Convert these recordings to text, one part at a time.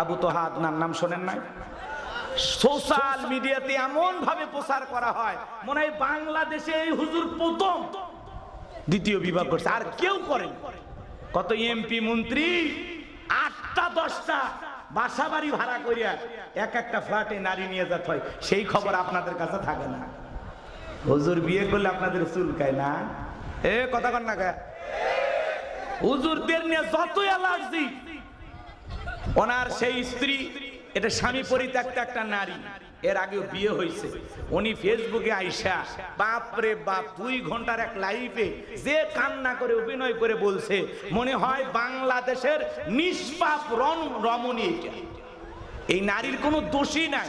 আবু তোহা আদনার নাম শোনেন নাই? সোশ্যাল মিডিয়াতে এমন ভাবে প্রচার করা হয়, মনে হয় বাংলাদেশে এই হুজুর প্রথম দ্বিতীয় বিভাগ করছে, আর কেউ করেন। কত এমপি, মন্ত্রী, আটটা, দশটা বাসা বাড়ি ভাড়া করিয়া এক একটা ফ্ল্যাটে নারী নিয়ে যেতে হয়, সেই খবর আপনাদের কাছে থাকে না। হুজুর বিয়ে করলে আপনাদের চুলকায় না? এ, কথা কর না হুজুরদের নিয়ে যত অ্যালার্জি ওনার সেই স্ত্রী, এটা স্বামী পরিত্যক্ত একটা নারী। এর আগেও বিয়ে হয়েছে। উনি ফেসবুকে আইসা বাপরে বাপ, দুই ঘণ্টার এক লাইফে যে কান্না করে, অভিনয় করে বলছে, মনে হয় বাংলাদেশের নিষ্পাপ রন রমণী এটা। এই নারীর কোনো দোষই নাই।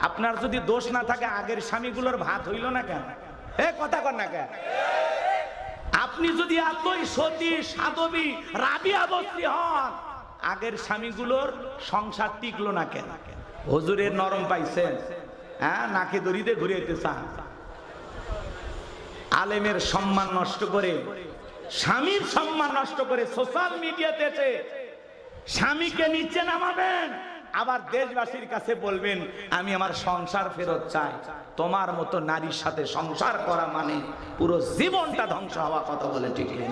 আপনার যদি দোষ না থাকে, আগের স্বামীগুলোর ভাত হইল না কেন? এ, কথা কর না কেন? আপনি যদি এতই সতী, সাধবী রাবিয়া বস্তি হন আগের স্বামীগুলোর সংসার টিকলো না কেন? হজুরের নরম পাইছেন। হ্যাঁ নাকে দড়িতে ঘুরিয়েতে চান। আলেমের সম্মান নষ্ট করে, স্বামীর সম্মান নষ্ট করে সোশ্যাল মিডিয়াতে এসে স্বামীকে নিচে নামাবেন। আবার দেশবাসীর কাছে বলবেন, আমি আমার সংসার ফেরত চাই। তোমার মতো নারীর সাথে সংসার করা মানে পুরো জীবনটা ধ্বংস হওয়া কথা বলে ঠিক না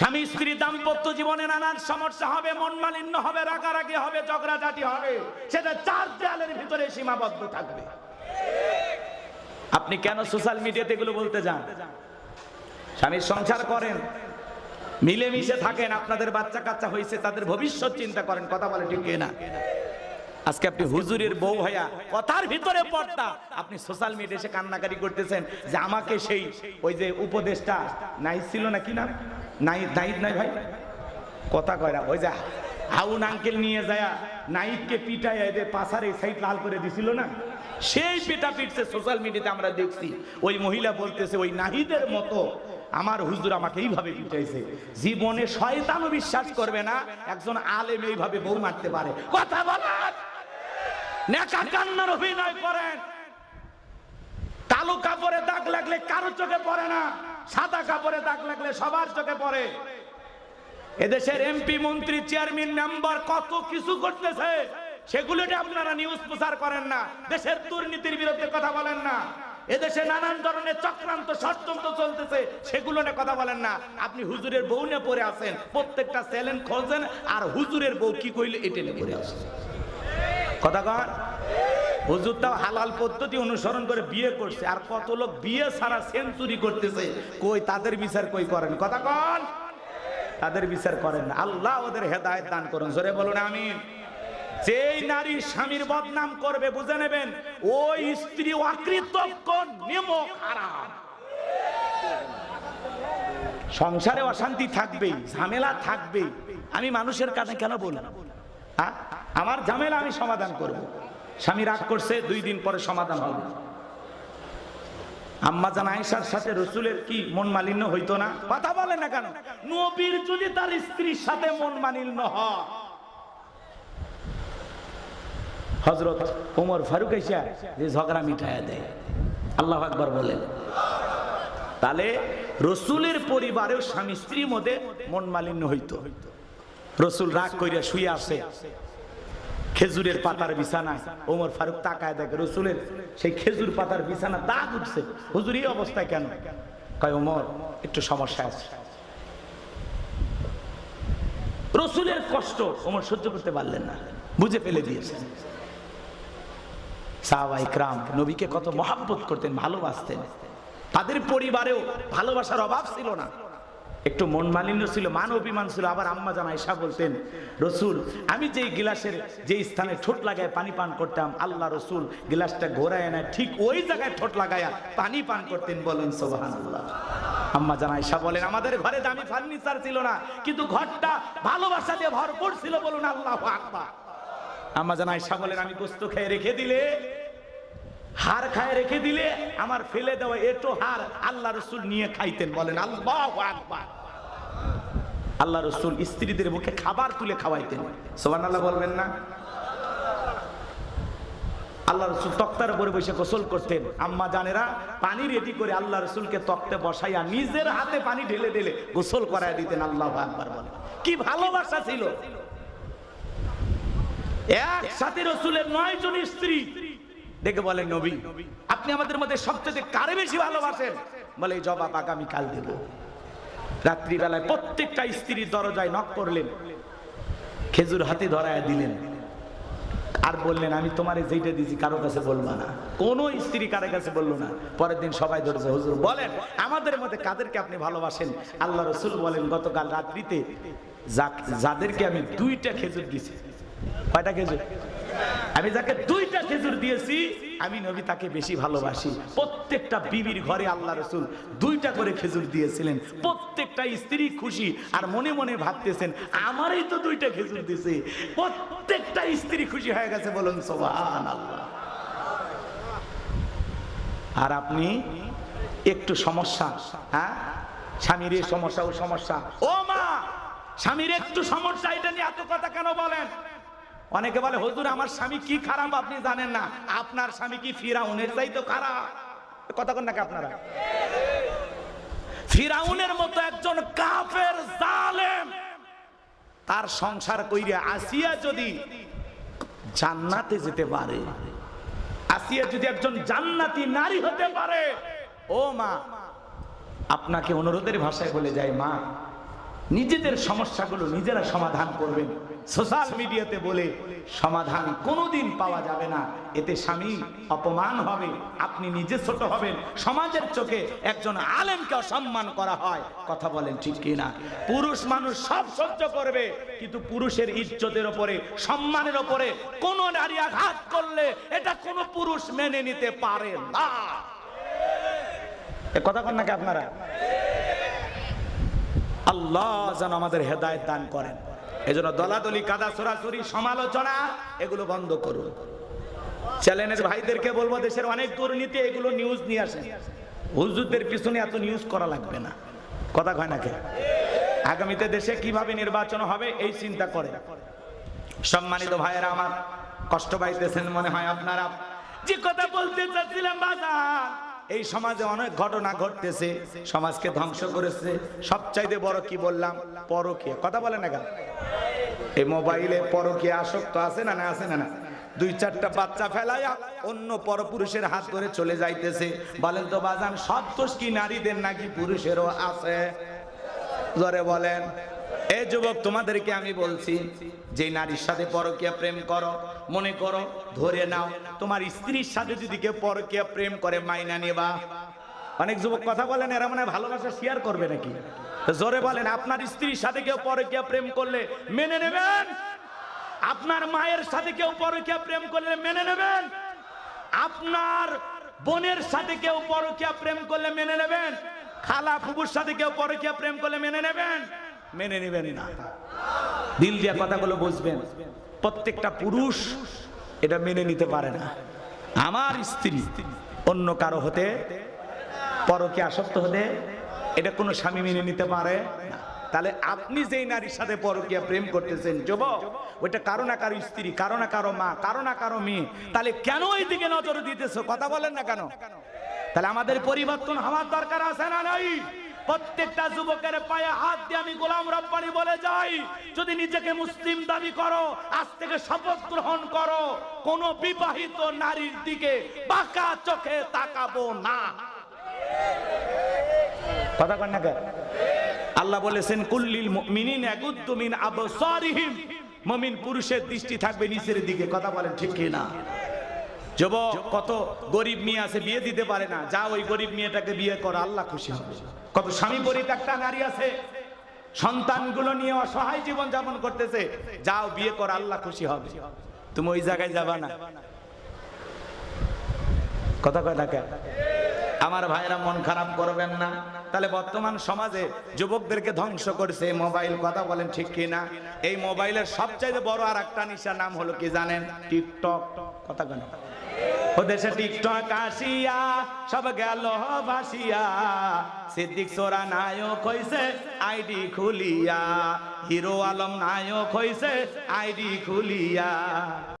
স্বামী স্ত্রী দাম্পত্য জীবনে নানান সমস্যা হবে, মন মালিন্য হবে, রাগারাগি হবে, ঝগড়াঝাটি হবে। সেটা চার দেয়ালের ভিতরে সীমাবদ্ধ থাকবে। আপনি কেন সোশ্যাল মিডিয়াতে এগুলো বলতে যান? স্বামীর সংসার করেন, মিলেমিশে থাকেন, আপনাদের বাচ্চা কাচ্চা হয়েছে তাদের ভবিষ্যৎ চিন্তা করেন, কথা বলে ঠিক না আজকে আপনি হুজুরের বউ হইয়া কথার ভিতরে পড়তা আপনি সোশ্যাল মিডিয়া এসে কান্নাকারি করতেছেন যে আমাকে সেই ওই যে উপদেশটা নাই ছিল না কি না? নাই নাইদ নাই ভাই। কথা কয়রা ওই যে হাউন আঙ্কেল নিয়ে যায় নাইদকে পিটাই এদের পাশার এই সাইড লাল করে দিছিল না? সেই পিটা পিটছে সোশ্যাল মিডিয়াতে আমরা দেখছি। ওই মহিলা বলতেছে, ওই নাহিদের মতো আমার হুজুর আমাকে এইভাবে পিটাইছে। জীবনে শয়তানও বিশ্বাস করবে না, একজন আলেম এইভাবে বউ মারতে পারে। কথা বলার নেকা অভিনয় করেন। কালো কাপড়ে দাগ লাগলে কারও চোখে পড়ে না, সাদা কাপড়ে দাগ লাগলে সবার চোখে পড়ে। এদেশের এমপি মন্ত্রী চেয়ারম্যান মেম্বার কত কিছু করতেছে সেগুলোটা আপনারা নিউজ প্রচার করেন না। দেশের দুর্নীতির বিরুদ্ধে কথা বলেন না। এদেশে নানান ধরনের চক্রান্ত, ষড়যন্ত্র চলতেছে, সেগুলো নিয়ে কথা বলেন না। আপনি হুজুরের বউ নিয়ে পড়ে আছেন, প্রত্যেকটা চ্যালেঞ্জ খোঁজেন, আর হুজুরের বউ কি কইলে এটা নিয়ে পড়ে আসেন কথা কন হুজুর তাও হালাল পদ্ধতি অনুসরণ করে বিয়ে করছে, আর কত লোক বিয়ে ছাড়া সেঞ্চুরি করতেছে, কই তাদের বিচার কই করেন? কথা কন তাদের বিচার করেন আল্লাহ ওদের হেদায়েত দান করুন, জোরে বলুন, আমিন। যেই নারী স্বামীর বদনাম করবে, বুঝে নেবেন, ওই স্ত্রী অকৃতজ্ঞ, নিমক হারাম। সংসারে অশান্তি থাকবেই, ঝামেলা থাকবেই। আমি মানুষের কাছে কেন বলি হ্যাঁ? আমার ঝামেলা আমি সমাধান করব। স্বামী রাগ করছে, দুই দিন পরে সমাধান হবে। আম্মা জান আয়েশার সাথে রসুলের কি মন মালিন্য হইতো না? কথা বলে না কেন? নবীর যদি তার স্ত্রীর সাথে মন মালিন্য হয়। হজরত ওমর ফারুক এসা যে ঝগড়া মিঠাইয়া দেয়। আল্লাহ আকবর বলেন। তাহলে রসুলের পরিবারেও স্বামী স্ত্রীর মধ্যে মন মালিন্য হইতো। রসুল রাগ কইরা শুয়ে আসে। খেজুরের পাতার বিছানায় ওমর ফারুক তাকায় দেখে, রসুলের সেই খেজুর পাতার বিছানা দাগ উঠছে। হুজুর, এই অবস্থায় কেন? কয়, ওমর, একটু সমস্যা আছে। রসুলের কষ্ট ওমর সহ্য করতে পারলেন না, বুঝে ফেলে দিয়েছেন। সাহাবাই ক্রাম নবীকে কত মহাব্বত করতেন, ভালোবাসতেন। তাদের পরিবারেও ভালোবাসার অভাব ছিল না। একটু মন মালিন্য ছিল, মান অভিমান ছিল। আবার আম্মা জান আয়সা বলতেন, রসুল, আমি যেই গিলাসের যে স্থানে ঠোঁট লাগায় পানি পান করতাম, আল্লাহ রসুল গিলাসটা ঘোরায় না ঠিক ওই জায়গায় ঠোঁট লাগায়া পানি পান করতেন। বলেন সোবাহান আল্লাহ আম্মা জান আয়সা বলেন, আমাদের ঘরে দামি ফার্নিচার ছিল না, কিন্তু ঘরটা ভালোবাসা দিয়ে ভরপুর ছিল বলুন আল্লাহ আম্মা জান আয়সা বলেন, আমি গোস্ত খেয়ে রেখে দিলে হার খায় রেখে দিলে আমার ফেলে দেওয়া এটো হার আল্লাহ রসুল নিয়ে খাইতেন বলেন, আল্লাহ আকবার। আল্লাহ রসুল স্ত্রীদের মুখে খাবার তুলে খাওয়াইতেন। সোমান আল্লাহ বলবেন না? আল্লাহ রসুল তক্তার উপরে বসে গোসল করতেন। আম্মা জানেরা, পানি রেডি করে আল্লাহ রসুলকে তক্তে বসাইয়া নিজের হাতে পানি ঢেলে ঢেলে গোসল করায় দিতেন, আল্লাহ আকবার বলে কি ভালোবাসা ছিল। একসাথে রসুলের নয় জন স্ত্রী। দেখে বলে নবী, আপনি আমাদের মধ্যে সবচেয়ে কারে বেশি ভালোবাসেন? বলে, এই জবাব আগামী কাল দেব। রাত্রিবেলায় প্রত্যেকটা স্ত্রীর দরজায় নক করলেন। খেজুর হাতে ধরায় দিলেন। আর বললেন, আমি তোমারে যেইটা দিয়েছি কারও কাছে বলবা না। কোন স্ত্রী কারও কাছে বলল না। পরের দিন সবাই ধরেছে, হুজুর, বলেন, আমাদের মধ্যে কাদেরকে আপনি ভালোবাসেন? আল্লাহ রসুল বলেন, গতকাল রাত্রিতে যাদেরকে আমি দুইটা খেজুর দিয়েছি কয়টা খেজুর? আমি যাকে দুইটা খেজুর দিয়েছি, আমি নবী তাকে বেশি ভালোবাসি। প্রত্যেকটা বিবির ঘরে আল্লাহ রসুল দুইটা করে খেজুর দিয়েছিলেন। প্রত্যেকটা স্ত্রী খুশি আর মনে মনে ভাবতেছেন, আমারই তো দুইটা খেজুর দিছে। প্রত্যেকটা স্ত্রী খুশি হয়ে গেছে বলুন সোবান আল্লাহ আর আপনি একটু সমস্যা হ্যাঁ? স্বামীর সমস্যা ও সমস্যা। ও মা, স্বামীর একটু সমস্যা, এটা নিয়ে এত কথা কেন বলেন? অনেকে বলে, হুজুর, আমার স্বামী কি খারাপ আপনি জানেন না। আপনার স্বামী কি ফিরাউনের চাইতো খারাপ? কথা কন নাকি আপনারা? ফিরাউনের মতো একজন কাফের জালেম, তার সংসার কইরে আসিয়া যদি জান্নাতে যেতে পারে, আসিয়া যদি একজন জান্নাতি নারী হতে পারে, ও মা, আপনাকে অনুরোধের ভাষায় বলে যায় মা নিজেদের সমস্যাগুলো নিজেরা সমাধান করবেন। সোশ্যাল মিডিয়াতে বলে সমাধান কোনোদিন পাওয়া যাবে না। এতে স্বামী অপমান হবে, আপনি নিজে ছোট হবেন, সমাজের চোখে একজন আলেমকে অসম্মান করা হয়। কথা বলেন ঠিক কিনা? পুরুষ মানুষ সব সহ্য করবে, কিন্তু পুরুষের ইজ্জতের ওপরে, সম্মানের ওপরে কোন নারী আঘাত করলে এটা কোন পুরুষ মেনে নিতে পারে না। কথা কন নাকি আপনারা? আল্লাহ যেন আমাদের হেদায়ত দান করেন। এজন্য দলাদলি, কাদা, সরাসরি, সমালোচনা, এগুলো বন্ধ করুন। চ্যালেঞ্জের ভাইদেরকে বলব, দেশের অনেক দুর্নীতি, এগুলো নিউজ নিয়ে আসেন। হুজুরদের পিছনে এত নিউজ করা লাগবে না। কথা কয় নাকি আগামীতে দেশে কীভাবে নির্বাচন হবে, এই চিন্তা করে। সম্মানিত ভাইয়েরা আমার কষ্ট পাইতেছেন মনে হয় আপনারা। যে কথা বলতে চাচ্ছিলাম বাজার এই সমাজে অনেক ঘটনা ঘটতেছে, সমাজকে ধ্বংস করেছে। সবচাইতে বড় কি বললাম? পরকীয়া। কথা বলে না এই মোবাইলে পরকীয়া আসক্ত আছে না না আছে না না? দুই চারটা বাচ্চা ফেলাইয়া অন্য পরপুরুষের হাত ধরে চলে যাইতেছে। বলেন তো বাজান, সব দোষ কি নারীদের নাকি পুরুষেরও আছে? জোরে বলেন। এই যুবক, তোমাদেরকে আমি বলছি, যে নারীর সাথে পরকিয়া প্রেম করো, মনে করো, ধরে নাও, তোমার স্ত্রীর সাথে যদি কেউ পরকিয়া প্রেম করে, মাইনা নেবা। অনেক যুবক কথা বলেন, এরা মনে ভালোবাসা শেয়ার করবে নাকি? জোরে বলেন, আপনার স্ত্রীর সাথে কেউ পরকিয়া প্রেম করলে মেনে নেবেন? আপনার মায়ের সাথে কেউ পরকিয়া প্রেম করলে মেনে নেবেন? আপনার বোনের সাথে কেউ পরকিয়া প্রেম করলে মেনে নেবেন? খালা ফুবুর সাথে কেউ পরকিয়া প্রেম করলে মেনে নেবেন? মেনে নেবেন না। দিল দিয়া কথাগুলো বুঝবেন। প্রত্যেকটা পুরুষ এটা মেনে নিতে পারে না। আমার স্ত্রী অন্য কারও হতে, পরকে আসক্ত হতে এটা কোনো স্বামী মেনে নিতে পারে তাহলে আপনি যেই নারীর সাথে পরকিয়া প্রেম করতেছেন, যুবক, ওইটা কারও না কারও স্ত্রী, কারও না কারও মা, কারও না কারও মেয়ে, তাহলে কেন এই দিকে নজর দিতেছো? কথা বলেন না কেন? তাহলে আমাদের পরিবর্তন হওয়ার দরকার আছে না নাই? প্রত্যেকটা যুবকের পায়ে হাত দিয়ে আমি গোলাম রব্বানি বলে যাই, যদি নিজেকে মুসলিম দাবি করো, আজ থেকে শপথ গ্রহণ করো, কোন বিবাহিত নারীর দিকে বাঁকা চোখে তাকাবো না। কথা কন আল্লাহ বলেছেন, কুল্লিল মুমিনিন ইয়াগুদ্দু মিন আবসারিহিম। মুমিন পুরুষের দৃষ্টি থাকবে নিচের দিকে। কথা বলেন ঠিক কি না যুবক, কত গরিব মেয়ে আছে, বিয়ে দিতে পারে না। যা ওই গরিব মেয়েটাকে বিয়ে করো, আল্লাহ খুশি হবে। কত স্বামী পরিত্যক্তা নারী আছে, সন্তানগুলো নিয়ে অসহায় জীবন যাপন করতেছে। যাও, বিয়ে কর, আল্লাহ খুশি হবে। তুমি ওই জায়গায় যাবা না। কথা কয় না কেন? আমার ভাইরা মন খারাপ করবেন না। তাহলে বর্তমান সমাজে যুবকদেরকে ধ্বংস করছে, মোবাইল কথা বলেন ঠিক কি না এই মোবাইলের সবচাইতে বড় আর একটা নিশা নাম হলো কি জানেন? টিকটক। কথা কেন? ও দেশে টিকটক আসিয়া, সব গেল ভাসিয়া। সিদ্দিক সোরা নায়ক হইছে, আইডি খুলিয়া। হিরো আলম নায়ক হইছে, আইডি খুলিয়া।